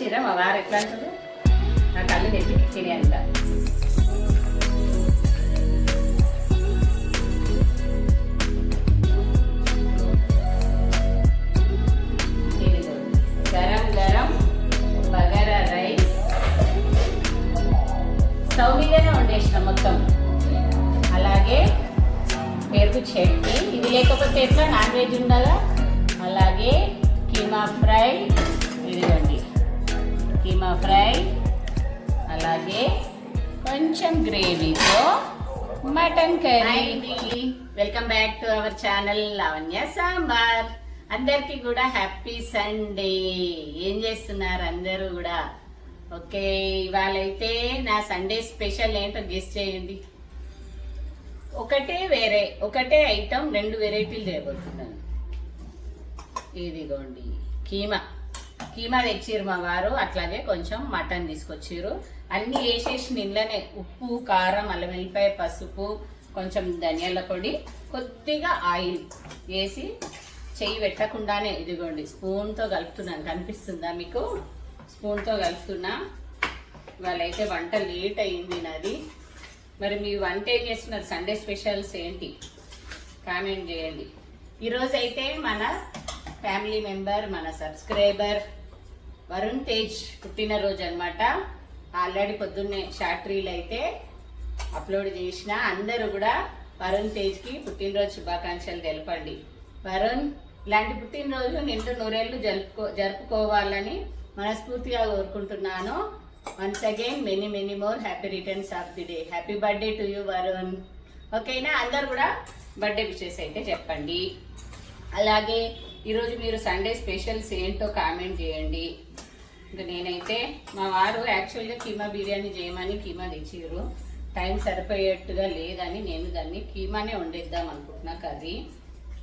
చూసిరా మా వారు ఎట్లా అంటారు? నా కళ్ళు నెత్తికి అంట. గరం గరం బగారా రైస్. స్టవ్ మీదనే వండేసిన మొత్తం. అలాగే పెరుగు చట్నీ. ఇది లేకపోతే ఎట్లా? నాన్ వెజ్ ఉండదా కొంచెం గ్రేవీతో mutton curry. Welcome back to our channel Lavanya Sambar. అందరికీ కూడా హ్యాపీ సండే. ఏం చేస్తున్నారు అందరూ కూడా? ఓకే ఇవాళ అయితే నా సండే స్పెషల్ ఏంటో గెస్ట్ చేయండి. ఒకటే వేరే ఒకటే ఐటమ్ రెండు వెరైటీలు చేయబోతున్నాను. ఇదిగోండి కీమా. కీమా తెచ్చిర్రు మా వారు అట్లాగే కొంచెం మటన్ తీసుకొచ్చిరు అన్నీ వేసేసి నిన్ననే ఉప్పు కారం అల్లం వెల్లిపాయ పసుపు కొంచెం ధనియాల పొడి కొద్దిగా ఆయిల్ వేసి చెయ్యి పెట్టకుండానే ఇదిగోండి స్పూన్తో కలుపుతున్నాను. కనిపిస్తుందా మీకు? స్పూన్తో కలుపుతున్నా. వాళ్ళైతే వంట లేట్ అయింది నాది. మరి మీ వంట ఏం చేస్తున్నారు? సండే స్పెషల్స్ ఏంటి? కామెంట్ చేయండి. ఈరోజు అయితే మన ఫ్యామిలీ మెంబర్ మన సబ్స్క్రైబర్ వరుణ్ తేజ్ పుట్టినరోజు అన్నమాట ఆల్రెడీ పొద్దున్నే షార్ట్ రీల్ అయితే అప్లోడ్ చేసిన అందరూ కూడా వరుణ్ తేజ్కి పుట్టినరోజు శుభాకాంక్షలు తెలపండి. వరుణ్ ఇలాంటి పుట్టినరోజు నిండు నూరేళ్ళు జరుపుకో జరుపుకోవాలని మనస్ఫూర్తిగా కోరుకుంటున్నాను. Once again many many more happy returns of the day happy birthday to you Varun. ఓకేనా? అందరు కూడా బర్త్డే విషెస్ అయితే చెప్పండి. అలాగే ఈరోజు మీరు సండే స్పెషల్స్ ఏంటో కామెంట్ చేయండి. ఇంకా నేనైతే మా వారు యాక్చువల్గా కీమా బిర్యానీ చేయమని కీమా తెచ్చిర్రు. టైం సరిపోయేట్టుగా లేదని నేను దాన్ని కీమానే వండేద్దాం అనుకుంటున్నా కర్రీ.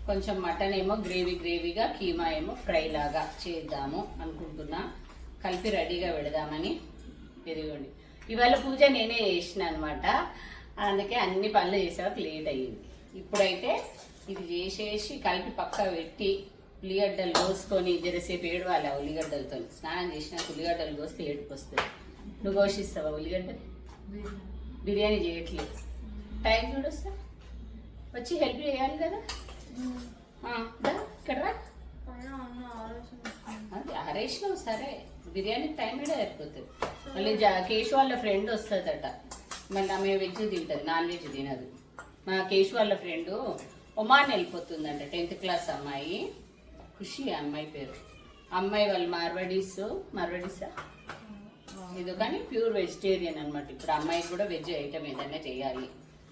కొంచెం మటన్ ఏమో గ్రేవీ గ్రేవీగా కీమా ఏమో ఫ్రై లాగా చేద్దాము అనుకుంటున్నా. కలిపి రెడీగా పెడదామని ఎదిగోండి ఇవాళ పూజ నేనే చేసిన అనమాట అందుకే అన్ని పనులు చేసేవారికి లేట్ అయ్యింది. ఇప్పుడైతే ఇది చేసేసి కలిపి పక్క పెట్టి ఉల్లిగడ్డలు కోసుకొని జరసేపు ఏడవాలి ఆ ఉల్లిగడ్డలతో. స్నానం చేసినాక ఉల్లిగడ్డలు కోస్తే ఏడుపు వస్తుంది. నువ్వు కోసిస్తావా ఉల్లిగడ్డలు బిర్యానీ చేయట్లేదు. టైం చూడొస్తా వచ్చి హెల్ప్ చేయాలి కదా? ఇక్కడ రా. సరే. బిర్యానీ టైం కూడా అయిపోతుంది మళ్ళీ జా- కేశు వాళ్ళ ఫ్రెండ్ వస్తుందట. మళ్ళీ ఆమె వెజ్ తింటుంది నాన్ వెజ్ తినదు. మా కేశు వాళ్ళ ఫ్రెండ్ ఒమాన్ వెళ్ళిపోతుందంట టెన్త్ క్లాస్ అమ్మాయి. ఖుషి అమ్మాయి పేరు. అమ్మాయి వాళ్ళు మార్వడీస్ మార్వడీసా? ఇది కానీ ప్యూర్ వెజిటేరియన్ అన్నమాట. ఇప్పుడు అమ్మాయికి కూడా వెజ్ ఐటమ్ ఏదైనా చేయాలి.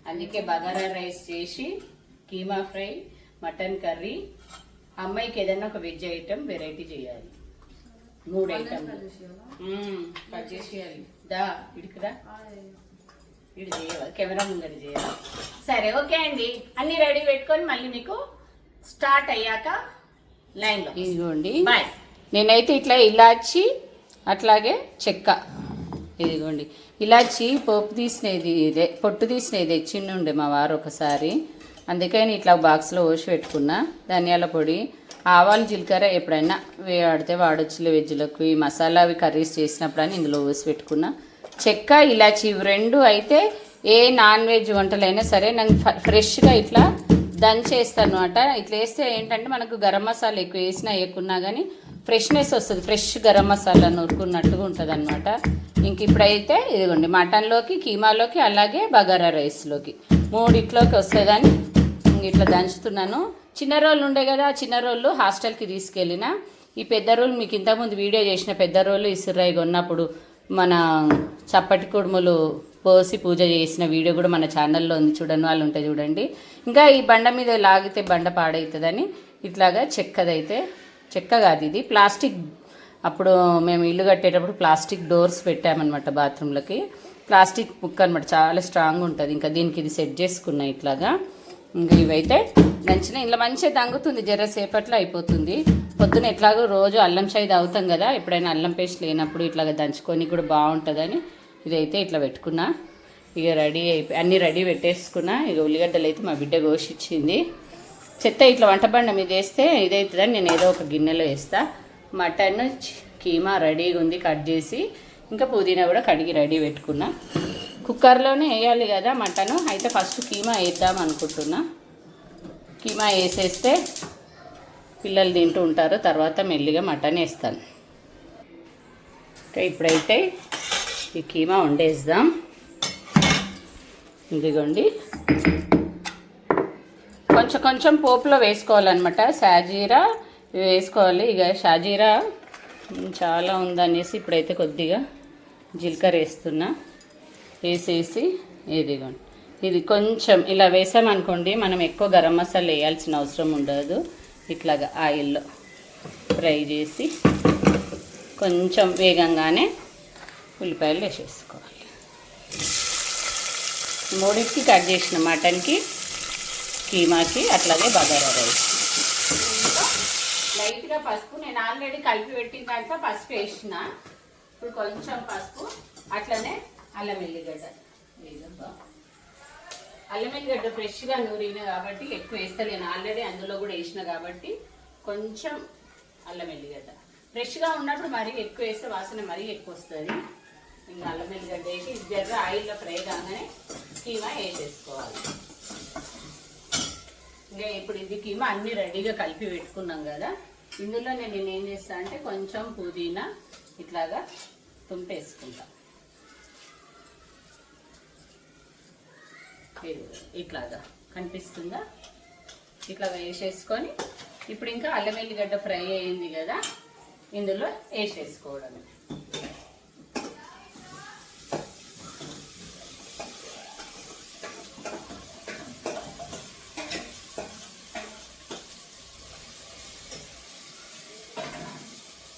అందుకే బగారా రైస్ చేసి కీమా ఫ్రై మటన్ కర్రీ అమ్మాయికి ఏదైనా ఒక వెజ్ ఐటమ్ వెరైటీ చేయాలి. మూడు ఐటమ్ కట్ చేసేయాలి. దా ఇడికిరా. ఇటు చేయాలి. కెమెరా ముందర చేయాలి. సరే ఓకే అండి. అన్ని రెడీ పెట్టుకొని మళ్ళీ మీకు స్టార్ట్ అయ్యాక లైన్లో. ఇదిగోండి. నేనైతే ఇట్లా ఇలాచి అట్లాగే చెక్క. ఇదిగోండి. ఇలాచి పోపు తీసినది ఇదే పొట్టు తీసినది తెచ్చిండి ఉండే మా వారు ఒకసారి. అందుకని ఇట్లా బాక్స్లో పోసి పెట్టుకున్నా. ధనియాల పొడి ఆవాలు జీలకర్ర ఎప్పుడైనా వాడితే వాడొచ్చులే వెజ్లకు ఈ మసాలా అవి కర్రీస్ చేసినప్పుడు అని ఇందులో పోసి పెట్టుకున్నా. చెక్క ఇలాచి ఇవి రెండు అయితే ఏ నాన్ వెజ్ వంటలైనా సరే ఫ- ఫ్రెష్గా ఇట్లా దంచేస్తాను అనమాట ఇట్లా వేస్తే ఏంటంటే మనకు గరం మసాలా ఎక్కువ వేసినా ఎక్కున్నా కానీ ఫ్రెష్నెస్ వస్తుంది. ఫ్రెష్ గరం మసాలా నూరుకున్నట్టుగా ఉంటుంది అనమాట ఇంక ఇప్పుడైతే ఇదిగోండి మటన్లోకి కీమాలోకి అలాగే బగారా రైస్లోకి మూడిట్లోకి వస్తుందని ఇట్లా దంచుతున్నాను. చిన్న రోళ్ళు ఉండే కదా చిన్న రోళ్ళు హాస్టల్కి తీసుకెళ్ళిన. ఈ పెద్ద రోలు మీకు ఇంతకుముందు వీడియో చేసిన పెద్ద రోలు ఇసురాయి కొన్నప్పుడు మన చప్పటి కుడుములు పోసి పూజ చేసిన వీడియో కూడా మన ఛానల్లో ఉంది. చూడని వాళ్ళు ఉంటే చూడండి. ఇంకా ఈ బండ మీద లాగితే బండ పాడవుతుందని ఇట్లాగా చెక్కదైతే చెక్క కాదు ఇది. ప్లాస్టిక్ అప్పుడు మేము ఇల్లు కట్టేటప్పుడు ప్లాస్టిక్ డోర్స్ పెట్టామన్నమాట బాత్రూంలకి. ప్లాస్టిక్ ముక్క అనమాట చాలా స్ట్రాంగ్ ఉంటుంది. ఇంకా దీనికి ఇది సెట్ చేసుకున్నాయి ఇట్లాగా. ఇంకా ఇవైతే దంచిన ఇలా మంచిగా తంగుతుంది జర సేపట్లో అయిపోతుంది. పొద్దున ఎట్లాగో రోజు అల్లం చాయ్ తాగుతాం కదా ఎప్పుడైనా అల్లం పేస్ట్ లేనప్పుడు ఇట్లాగ దంచుకొని కూడా బాగుంటుందని ఇదైతే ఇట్లా పెట్టుకున్నా. ఇక రెడీ అయిపోయి అన్నీ రెడీ పెట్టేసుకున్నా. ఇక ఉల్లిగడ్డలు అయితే మా బిడ్డ కోసిచ్చింది. చెత్త ఇట్లా వంట బండ మీద వేస్తే ఇదవుతుందని నేను ఏదో ఒక గిన్నెలో వేస్తా. మటన్ కీమా రెడీగా ఉంది కట్ చేసి. ఇంకా పుదీనా కూడా కడిగి రెడీ పెట్టుకున్నా. కుక్కర్లోనే వేయాలి కదా మటన్. అయితే ఫస్ట్ కీమా వేద్దాం అనుకుంటున్నా. కీమా వేసేస్తే పిల్లలు తింటూ ఉంటారు. తర్వాత మెల్లిగా మటన్ వేస్తాను. ఇప్పుడైతే ఈ కీమా వండేద్దాం. ఇదిగోండి. కొంచెం కొంచెం పోపులో వేసుకోవాలన్నమాట. షాజీరా వేసుకోవాలి. ఇక షాజీరా చాలా ఉందనేసి ఇప్పుడైతే కొద్దిగా జీలకర్ర వేస్తున్నా. వేసేసి ఇదిగోండి. ఇది కొంచెం ఇలా వేసామనుకోండి మనం ఎక్కువ గరం మసాలా వేయాల్సిన అవసరం ఉండదు. ఇట్లాగా ఆయిల్లో ఫ్రై చేసి కొంచెం వేగంగానే ఉల్లిపాయలు వేసేసుకోవాలి. మూడింటికి కట్ చేసిన మటన్కి కీమాకి అట్లాగే బగారా రైస్. లైట్గా పసుపు నేను ఆల్రెడీ కలిపి పెట్టిన దాంట్లో పసుపు వేసిన. ఇప్పుడు కొంచెం పసుపు అట్లనే అల్లం ఎల్లిగడ్డ. అల్లం ఎల్లిగడ్డ ఫ్రెష్గా నూరిన కాబట్టి ఎక్కువ వేస్తలేను. ఆల్రెడీ అందులో కూడా వేసిన కాబట్టి కొంచెం అల్లం ఎల్లిగడ్డ. ఫ్రెష్గా ఉన్నప్పుడు మరీ ఎక్కువ వేస్తే వాసన మరీ ఎక్కువ వస్తుంది. ఇంకా అల్లం ఎల్లిగడ్డ వేసి ఇది జర్ర ఆయిల్లో ఫ్రై కాగానే కీమా వేసేసుకోవాలి. ఇంకా ఇప్పుడు ఇది కీమా అన్ని రెడీగా కలిపి పెట్టుకున్నాం కదా. ఇందులో నేను ఏం చేస్తా అంటే కొంచెం పుదీనా ఇట్లాగా తుంపేసుకుంటా. ఇట్లాగా. కనిపిస్తుందా? ఇట్లా వేసేసుకొని ఇప్పుడు ఇంకా అల్లం వెల్లిగడ్డ ఫ్రై అయింది కదా. ఇందులో వేసేసుకోవడమే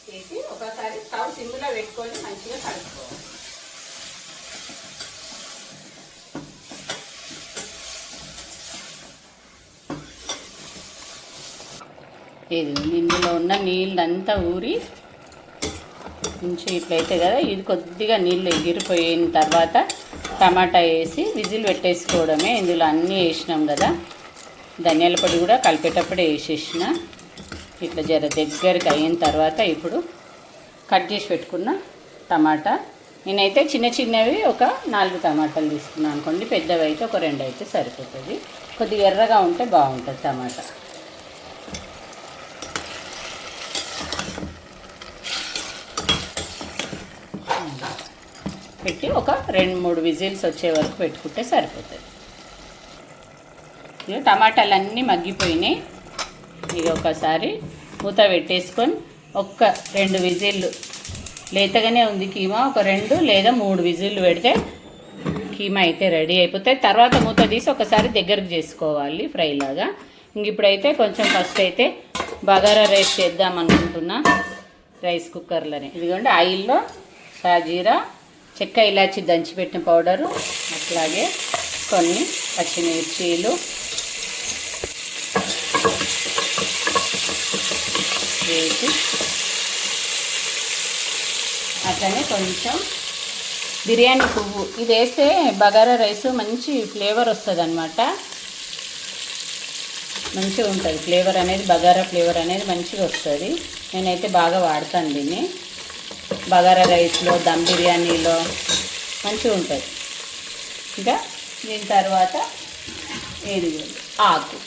వేసి ఒకసారి స్టవ్ సిమ్లో పెట్టుకొని మంచిగా కలుపుకోవాలి ఇది ఇందులో ఉన్న నీళ్ళంతా ఊరి కొంచెం ఇట్లయితే కదా ఇది కొద్దిగా నీళ్ళు ఎగిరిపోయిన తర్వాత టమాటా వేసి విజిల్ పెట్టేసుకోవడమే. ఇందులో అన్నీ వేసినాం కదా ధనియాల పొడి కూడా కలిపేటప్పుడే వేసేసిన. ఇట్లా జర దగ్గరికి అయిన తర్వాత ఇప్పుడు కట్ చేసి పెట్టుకున్న టమాటా. నేనైతే చిన్న చిన్నవి ఒక నాలుగు టమాటాలు తీసుకున్నాను అనుకోండి. పెద్దవి అయితే ఒక రెండు అయితే సరిపోతుంది. కొద్దిగా ఎర్రగా ఉంటే బాగుంటుంది టమాటా. పెట్టి ఒక రెండు మూడు విజిల్స్ వచ్చే వరకు పెట్టుకుంటే సరిపోతుంది. ఇక టమాటాలు అన్నీ మగ్గిపోయినాయి. ఇక ఒకసారి మూత పెట్టేసుకొని ఒక్క రెండు విజిల్లు. లేతగానే ఉంది కీమా ఒక రెండు లేదా మూడు విజిల్లు పెడితే కీమా అయితే రెడీ అయిపోతాయి. తర్వాత మూత తీసి ఒకసారి దగ్గరకు చేసుకోవాలి ఫ్రైలాగా ఇంక ఇప్పుడైతే కొంచెం ఫస్ట్ అయితే బగారా రైస్ చేద్దాం అనుకుంటున్నా. రైస్ కుక్కర్లోనే. ఇదిగోండి ఆయిల్లో షాజీరా చెక్క ఇలాచి దంచిపెట్టిన పౌడరు అట్లాగే కొన్ని పచ్చిమిర్చీలు వేసి అట్లనే కొంచెం బిర్యానీ పువ్వు. ఇది వేస్తే బగారా రైస్ మంచి ఫ్లేవర్ వస్తుంది అనమాట మంచిగా ఉంటుంది. ఫ్లేవర్ అనేది బగారా ఫ్లేవర్ అనేది మంచిగా వస్తుంది. నేనైతే బాగా వాడతాను దీన్ని. బగారా రైస్లో దమ్ బిర్యానీలో మంచిగా ఉంటుంది. ఇంకా దీని తర్వాత ఏది? ఆకు.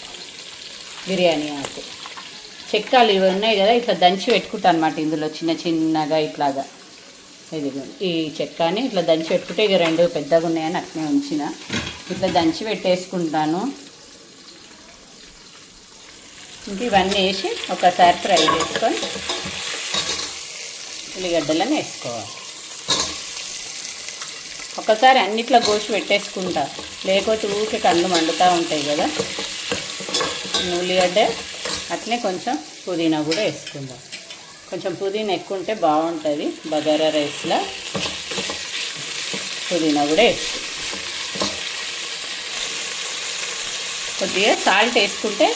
బిర్యానీ ఆకు. చెక్కలు ఇవి ఉన్నాయి కదా ఇట్లా దంచి పెట్టుకుంటాను అనమాట ఇందులో చిన్న చిన్నగా ఇట్లాగా. ఇది ఈ చెక్కని ఇట్లా దంచి పెట్టుకుంటే ఇక రెండు పెద్దగా ఉన్నాయని అట్నే ఉంచిన. ఇట్లా దంచి పెట్టేసుకుంటాను. ఇంక ఇవన్నీ వేసి ఒకసారి ఫ్రై చేసుకొని ఉల్లిగడ్డలను వేసుకోవాలి. ఒకసారి అన్నిట్లో గోసి పెట్టేసుకుంటా. లేకపోతే ఊరికే కళ్ళు మండుతూ ఉంటాయి కదా. ఉల్లిగడ్డ అట్లే కొంచెం పుదీనా కూడా వేసుకుందాం. కొంచెం పుదీనా ఎక్కువ ఉంటే బాగుంటుంది. బగారా రైస్లో. పుదీనా కూడా కొద్దిగా సాల్ట్ వేసుకుంటే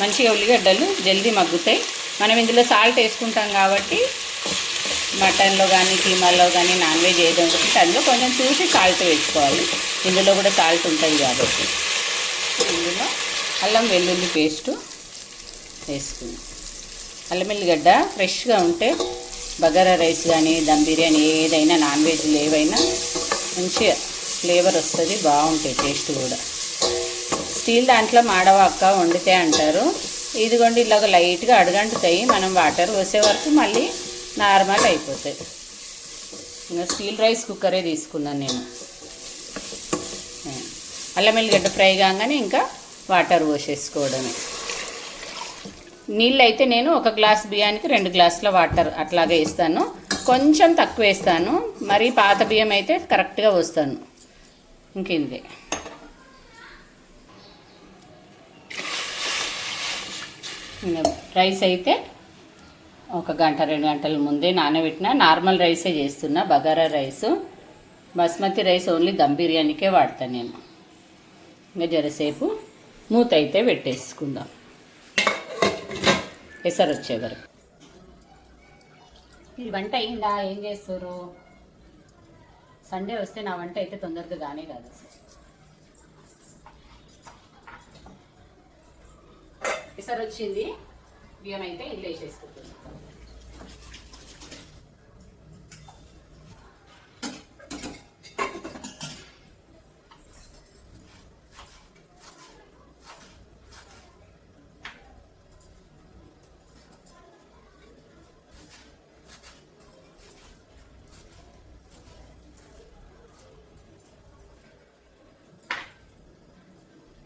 మంచిగా ఉల్లిగడ్డలు జల్దీ మగ్గుతాయి. మనం ఇందులో సాల్ట్ వేసుకుంటాం కాబట్టి మటన్లో కానీ కీమాలో కానీ నాన్ వెజ్ ఏది ఉంటుంది అందులో కొంచెం చూసి సాల్ట్ వేసుకోవాలి. ఇందులో కూడా సాల్ట్ ఉంటుంది కాబట్టి. ఇందులో అల్లం వెల్లుల్లి పేస్టు వేసుకుందాం. అల్లం వెల్లిగడ్డ ఫ్రెష్గా ఉంటే బగారా రైస్ కానీ దమ్ బిర్యానీ ఏదైనా నాన్ వెజ్లు ఏవైనా మంచిగా ఫ్లేవర్ వస్తుంది బాగుంటాయి టేస్ట్ కూడా. స్టీల్ దాంట్లో మాడవాక వండితే అంటారు. ఇదిగోండి ఇలాగ లైట్గా అడుగంటుతాయి. మనం వాటర్ పోసే వరకు మళ్ళీ నార్మల్ అయిపోతాయి. ఇంకా స్టీల్ రైస్ కుక్కరే తీసుకున్నాను నేను. అల్లం ఎల్లిగడ్డ ఫ్రై కాగానే ఇంకా వాటర్ పోసేసుకోవడమే. నీళ్ళు అయితే నేను ఒక గ్లాస్ బియ్యానికి రెండు గ్లాసుల వాటర్ అట్లాగే వేస్తాను కొంచెం తక్కువ వేస్తాను. మరి పాత బియ్యం అయితే కరెక్ట్గా వస్తాను ఇంకేంది? రైస్ అయితే ఒక గంట రెండు గంటల ముందే నానబెట్టిన. నార్మల్ రైసే చేస్తున్నా bagara rice. Basmati rice only dum బిర్యానీకే వాడతాను నేను. ఇంకా జరసేపు మూత అయితే పెట్టేసుకుందాం. ఎసరు వచ్చే వరకు ఈ వంట అయిందా ఏం చేస్తారు సండే వస్తే నా వంట అయితే తొందరగా కానీ కాదు. ఎసరు వచ్చింది. బియ్యం అయితే ఇల్లు వేసేసుకుంటున్నాం.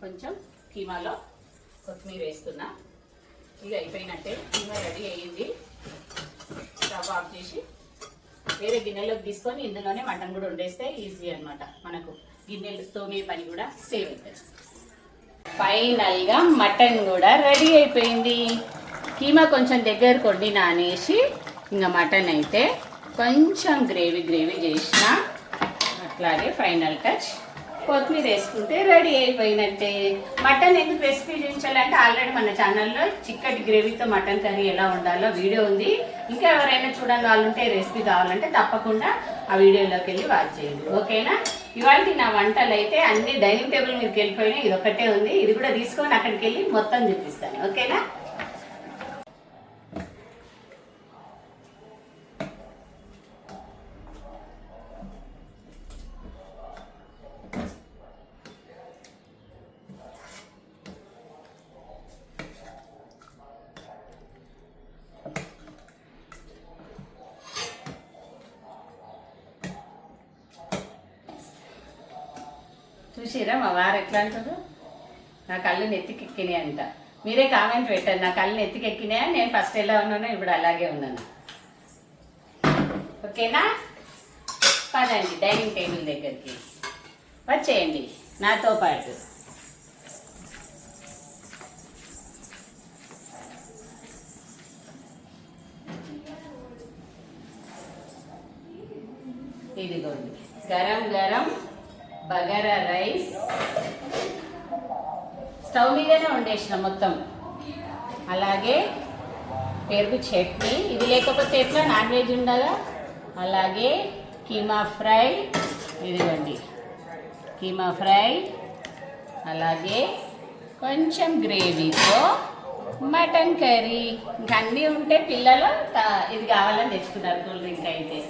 కొంచెం కీమాలో కొత్తిమీర వేస్తున్నా. ఇది అయిపోయినట్టే కీమా రెడీ అయ్యింది. స్టవ్ ఆఫ్ చేసి వేరే గిన్నెలోకి తీసుకొని ఇందులోనే మటన్ కూడా వండేస్తే ఈజీ అనమాట మనకు. గిన్నెలు తోమే పని కూడా సేవ్ అవుతుంది ఫైనల్గా మటన్ కూడా రెడీ అయిపోయింది. కీమా కొంచెం దగ్గర కొండి నానేసి ఇంకా మటన్ అయితే కొంచెం గ్రేవీ గ్రేవీ చేసిన అట్లాగే ఫైనల్ టచ్. కొత్తిమీర వేసుకుంటే రెడీ అయిపోయినట్టే మటన్ ఎందుకు రెసిపీ చూపించాలంటే ఆల్రెడీ మన ఛానల్లో చిక్కటి గ్రేవీతో మటన్ కర్రీ ఎలా ఉండాలో వీడియో ఉంది. ఇంకా ఎవరైనా చూడని వాళ్ళు ఉంటే రెసిపీ కావాలంటే తప్పకుండా ఆ వీడియోలోకి వెళ్ళి వాచ్ చేయండి. ఓకేనా? ఇవాళ నా వంటలు అయితే అన్ని డైనింగ్ టేబుల్ మీదకి వెళ్ళిపోయినాయి. ఇది ఒకటే ఉంది. ఇది కూడా తీసుకొని అక్కడికి వెళ్ళి మొత్తం చూపిస్తాను. ఓకేనా చూసిరా మా వారు ఎట్లా అంటారు నా కళ్ళు నెత్తికెక్కినాయి అంట మీరే కామెంట్ పెట్టారు నా కళ్ళు నెత్తికెక్కినాయా? నేను ఫస్ట్ ఎలా ఉన్నానో ఇప్పుడు అలాగే ఉన్నాను. ఓకేనా? పదండి డైనింగ్ టేబుల్ దగ్గరికి వచ్చేయండి. నాతో పాటు. స్టవ్ మీదనే వండేసిన మొత్తం. అలాగే పెరుగు చట్నీ. ఇది లేకపోతే ఎట్లా? నాన్ వెజ్ ఉండగా అలాగే కీమా ఫ్రై. ఇదిగోండి. కీమా ఫ్రై. అలాగే కొంచెం గ్రేవీతో మటన్ కర్రీ. ఇంకా అన్నీ ఉంటే పిల్లలు ఇది కావాలని తెచ్చుకున్నారు కూల్ డ్రింక్ అయితే.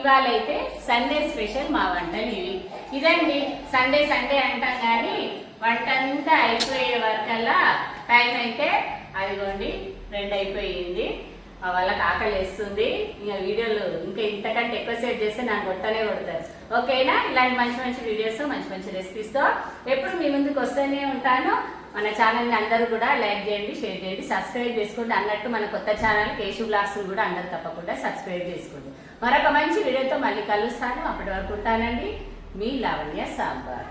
ఇవాళ అయితే సండే స్పెషల్ మా వంటలు ఇవి ఇదండి సండే సండే అంటాం కానీ వంట అంతా అయిపోయే వరకల్లా టైం అయితే అదిగోండి రెండు అయిపోయింది. వాళ్ళకి ఆకలి వేస్తుంది. ఇంకా వీడియోలు ఇంకా ఇంతకంటే ఎక్కువ సేవ్ చేస్తే నాకు కొట్టనే కొడతారు. ఓకేనా? ఇలాంటి మంచి మంచి వీడియోస్ మంచి మంచి రెసిపీస్తో ఎప్పుడు మీ ముందుకు వస్తూనే ఉంటాను. మన ఛానల్ని అందరూ కూడా లైక్ చేయండి షేర్ చేయండి సబ్స్క్రైబ్ చేసుకోండి అన్నట్టు మన కొత్త ఛానల్ కేశు బ్లాగ్స్ కూడా అందరు తప్పకుండా సబ్స్క్రైబ్ చేసుకోండి. మరొక మంచి వీడియోతో మళ్ళీ కలుస్తాను. అప్పటి వరకు ఉంటానండి. మీ లావణ్య సాంబార్.